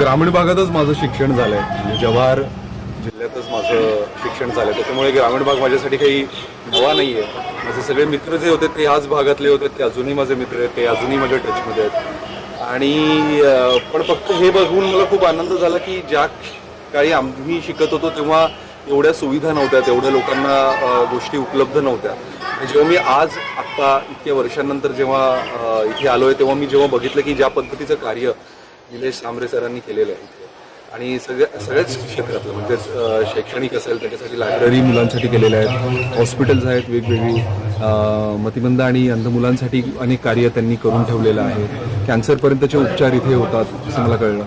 ग्रामीण भागातच माझं शिक्षण झालं आहे म्हणजे जव्हार जिल्ह्यातच माझं शिक्षण झालं त्याच्यामुळे ग्रामीण भाग माझ्यासाठी काही नवा नाही आहे माझे सगळे मित्र जे होते ते ह्याच भागातले होते. ते अजूनही माझे मित्र आहेत. ते अजूनही माझ्या टचमध्ये आहेत. आणि पण फक्त हे बघून मला खूप आनंद झाला की ज्या काळी आम्ही शिकत होतो तेव्हा एवढ्या सुविधा नव्हत्या. तेवढ्या लोकांना गोष्टी उपलब्ध नव्हत्या. जेव्हा मी आज आत्ता इतक्या वर्षांनंतर जेव्हा इथे आलो आहे तेव्हा मी जेव्हा बघितलं की ज्या पद्धतीचं कार्य निलेश सांबरे सरांनी केलेलं आहे आणि सगळ्या सगळ्याच क्षेत्रातलं म्हणजे शैक्षणिक असेल त्याच्यासाठी लायब्ररी मुलांसाठी केलेल्या आहेत. हॉस्पिटल्स आहेत वेगवेगळी. मतिमंद आणि अंध मुलांसाठी अनेक कार्य त्यांनी करून ठेवलेलं आहे. कॅन्सरपर्यंतचे उपचार इथे होतात असं मला कळलं.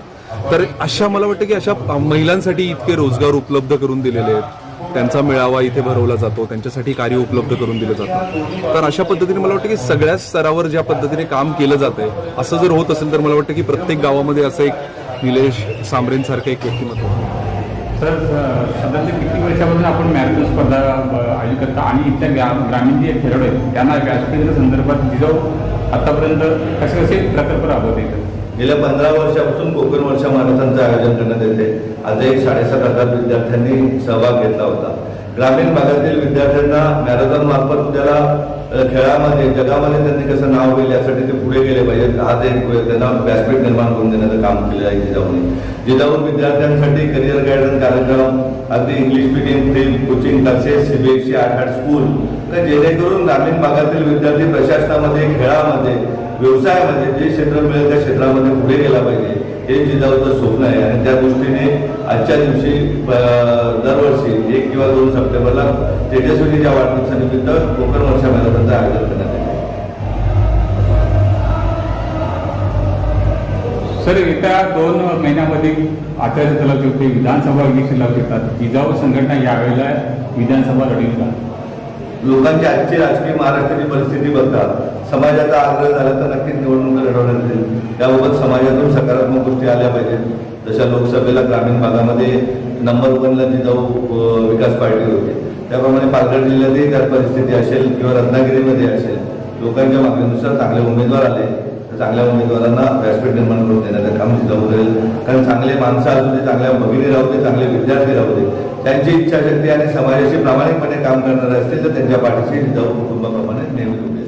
तर अशा मला वाटतं की अशा महिलांसाठी इतके रोजगार उपलब्ध करून दिलेले आहेत. त्यांचा मेळावा इथे भरवला जातो त्यांच्यासाठी कार्य उपलब्ध करून दिलं जातं. तर अशा पद्धतीने मला वाटतं की सगळ्याच स्तरावर ज्या पद्धतीने काम केलं जात आहे असं जर होत असेल तर मला वाटतं की प्रत्येक गावामध्ये असं एक निलेश सांबरेंसारखं एक व्यक्तिमत्व सर सध्याच्या किती वर्षापासून आपण मॅरेथॉन स्पर्धा आयोजित करता आणि इथल्या ग्रा- ग्रामीण जे खेळाडू आहेत त्यांना व्यासपीठ संदर्भात जिजाऊ आतापर्यंत कसे कसे प्रकल्प राबवत आहेत? गेल्या पंधरा वर्षापासून कोकण वर्षा मॅरेथॉनचं आयोजन करण्यात येते आज एक साडेसात हजार विद्यार्थ्यांनी सहभाग घेतला होता. ग्रामीण भागातील विद्यार्थ्यांना मॅरेथॉन मार्फत त्याला खेळामध्ये जगामध्ये त्यांनी कसं नाव होईल यासाठी ते पुढे गेले पाहिजेत. आज एक त्यांना व्यासपीठ निर्माण करून देण्याचं काम केलं आहे जिजाऊने. जिजाऊन विद्यार्थ्यांसाठी करिअर गायडन्स कार्यक्रम अगदी English medium free coaching classes CBSE आठ आठ स्कूल तर जेणेकरून ग्रामीण भागातील विद्यार्थी प्रशासनामध्ये खेळामध्ये व्यवसायामध्ये जे क्षेत्र मिळेल त्या क्षेत्रामध्ये पुढे गेला पाहिजे हे जिजाऊचं स्वप्न आहे. आणि त्या आजच्या दिवशी दरवर्षी एक किंवा दोन सप्टेंबरला तेजस्वीच्या वाढदिवसानिमित्त कोकण वर्षा मॅरेथॉनचं आयोजन करण्यात येते सर येत्या दोन महिन्यामध्ये आचार्य तलावचे होते विधानसभा इलेक्शन लावू शकतात जिजाऊ संघटना यावेळेला विधानसभा लढेल का? लोकांची आजची राजकीय महाराष्ट्राची परिस्थिती बघता समाजाचा आग्रह झाला तर नक्कीच निवडणुका लढवण्यात येईल त्याबाबत समाजातून सकारात्मक गोष्टी आल्या पाहिजेत. जशा लोकसभेला ग्रामीण भागामध्ये नंबर वनला जिजाऊ विकास पार्टी होती. त्याप्रमाणे पालघर जिल्ह्यातही त्यात परिस्थिती असेल किंवा रत्नागिरीमध्ये असेल लोकांच्या मागणीनुसार चांगले उमेदवार आले तर चांगल्या उमेदवारांना व्यासपीठ निर्माण करून देण्याचं काम जिजाऊ करेल कारण चांगले माणसं असू दे चांगल्या भगिनी राहू दे चांगले विद्यार्थी राहू दे त्यांची इच्छाशक्ती आणि समाजाशी प्रामाणिकपणे काम करणारे असतील तर त्यांच्या पाठीशी जिजाऊ कुटुंबाप्रमाणे नेहमी उभे